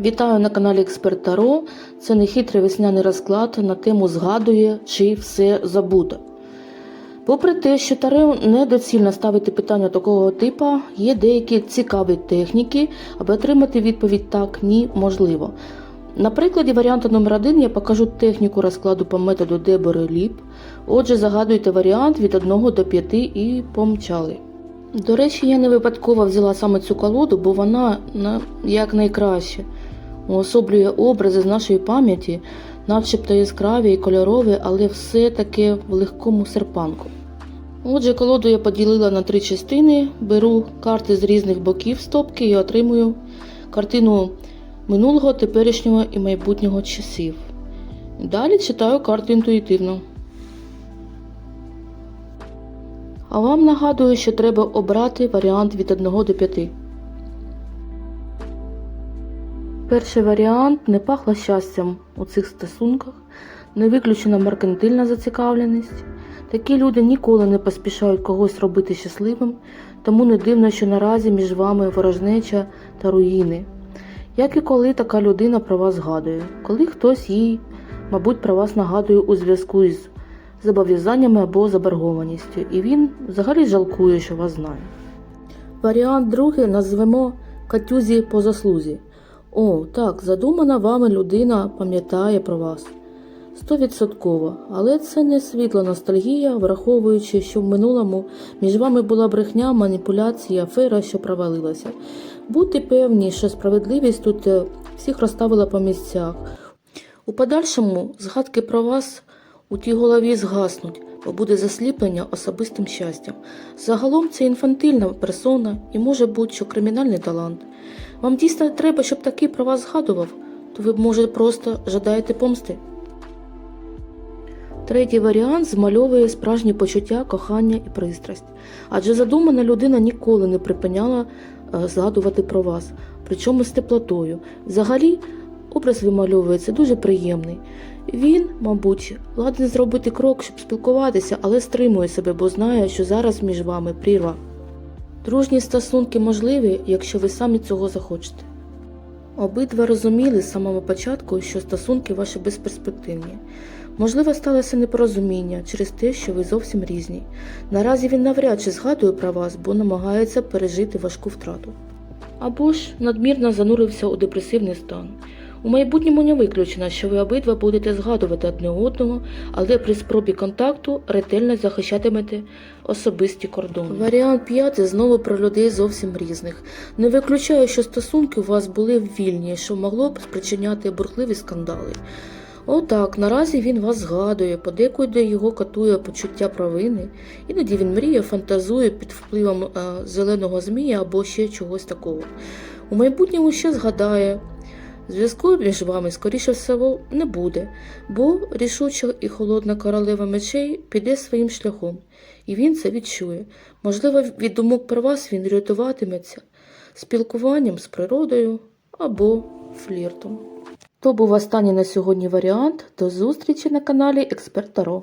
Вітаю на каналі Експерт Таро. Це нехитрий весняний розклад на тему згадує, чи все забуто. Попри те, що Таро недоцільно ставити питання такого типу, є деякі цікаві техніки, аби отримати відповідь так, ні, можливо. На прикладі варіанту номер 1 я покажу техніку розкладу по методу Дебори Ліп. Отже, загадуйте варіант від 1 до 5 і помчали. До речі, я не випадково взяла саме цю колоду, бо вона на, як найкраще уособлює образи з нашої пам'яті, начебто яскраві і кольорові, але все таки в легкому серпанку. Отже, колоду я поділила на три частини, беру карти з різних боків стопки і отримую картину минулого, теперішнього і майбутнього часів. Далі читаю карти інтуїтивно. А вам нагадую, що треба обрати варіант від 1 до 5. Перший варіант не пахло щастям у цих стосунках, не виключена меркантильна зацікавленість. Такі люди ніколи не поспішають когось робити щасливим, тому не дивно, що наразі між вами ворожнеча та руїни. Як і коли така людина про вас згадує, коли хтось їй, мабуть, про вас нагадує у зв'язку із зобов'язаннями або заборгованістю, і він взагалі жалкує, що вас знає. Варіант другий назвемо Катюзі по заслузі. О, так, задумана вами людина пам'ятає про вас. Стовідсотково, але це не світла ностальгія, враховуючи, що в минулому між вами була брехня, маніпуляція, афера, що провалилася. Будьте певні, що справедливість тут е, всіх розставила по місцях. У подальшому згадки про вас у тій голові згаснуть, буде засліплення особистим щастям. Загалом це інфантильна персона і може бути, що кримінальний талант. Вам дійсно треба, щоб такий про вас згадував, то ви, може, просто жадаєте помсти. Третій варіант змальовує справжні почуття, кохання і пристрасть. Адже задумана людина ніколи не припиняла е, згадувати про вас, причому з теплотою. Взагалі, образ вимальовується дуже приємний. Він, мабуть, ладен зробити крок, щоб спілкуватися, але стримує себе, бо знає, що зараз між вами прірва. Дружні стосунки можливі, якщо ви самі цього захочете. Обидва розуміли з самого початку, що стосунки ваші безперспективні. Можливо, сталося непорозуміння через те, що ви зовсім різні. Наразі він навряд чи згадує про вас, бо намагається пережити важку втрату. Або ж надмірно занурився у депресивний стан. У майбутньому не виключено, що ви обидва будете згадувати одне одного, але при спробі контакту ретельно захищатимете особисті кордони. Варіант п'ятий знову про людей зовсім різних. Не виключаю, що стосунки у вас були вільні, що могло б спричиняти бурхливі скандали. Отак, наразі він вас згадує, подекуди його катує почуття провини, іноді він мріє, фантазує під впливом е, зеленого змія або ще чогось такого. У майбутньому ще згадає. Зв'язку між вами, скоріше всього, не буде, бо рішуча і холодна королева мечей піде своїм шляхом, і він це відчує. Можливо, від думок про вас він рятуватиметься спілкуванням з природою або фліртом. То був останній на сьогодні варіант. До зустрічі на каналі Експерт Таро.